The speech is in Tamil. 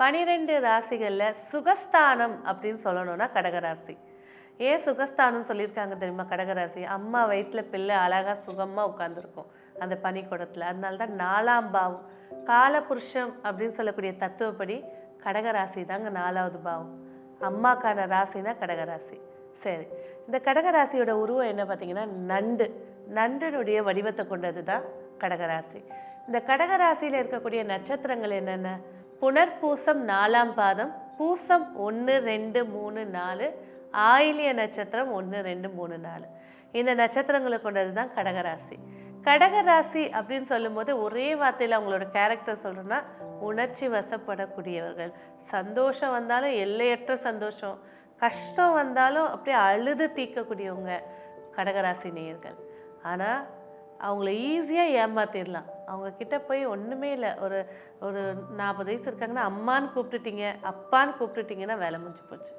பனிரெண்டு ராசிகளில் சுகஸ்தானம் அப்படின்னு சொல்லணும்னா கடகராசி. ஏன் சுகஸ்தானம் சொல்லியிருக்காங்க தெரியுமா? கடகராசி. அம்மா வயிற்றில் பிள்ளை அழகாக சுகமாக உட்காந்துருக்கும் அந்த பனிக்கூடத்தில். அதனால தான் நாலாம் பாவம். காலபுருஷம் அப்படின்னு சொல்லக்கூடிய தத்துவப்படி கடகராசி தாங்க நாலாவது பாவம். அம்மாக்கான ராசினா கடகராசி. சரி இந்த கடகராசியோட உருவம் என்ன பார்த்தீங்கன்னா நண்டு. நண்டனுடைய வடிவத்தை கொண்டது தான் கடகராசி. இந்த கடகராசியில் இருக்கக்கூடிய நட்சத்திரங்கள் என்னென்ன? புனர்பூசம் நாலாம் பாதம் பூசம் ஒன்று ரெண்டு மூணு நாலு ஆயிலிய நட்சத்திரம் ஒன்று ரெண்டு மூணு நாலு. இந்த நட்சத்திரங்களை கொண்டது தான் கடகராசி. கடகராசி அப்படின்னு சொல்லும்போது ஒரே வார்த்தையில் அவங்களோட கேரக்டர் சொல்கிறேன்னா உணர்ச்சி வசப்படக்கூடியவர்கள். சந்தோஷம் வந்தாலும் எல்லையற்ற சந்தோஷம். கஷ்டம் வந்தாலும் அப்படியே அழுது தீர்க்கக்கூடியவங்க கடகராசி நேயர்கள். ஆனால் அவங்கள ஈஸியாக ஏமாத்திடலாம். அவங்கக்கிட்ட போய் ஒன்றுமே இல்லை. ஒரு ஒரு நாற்பது வயசு இருக்காங்கன்னா அம்மான்னு கூப்பிட்டுட்டீங்க அப்பான்னு கூப்பிட்டுட்டீங்கன்னா வேலை முடிஞ்சு போச்சு.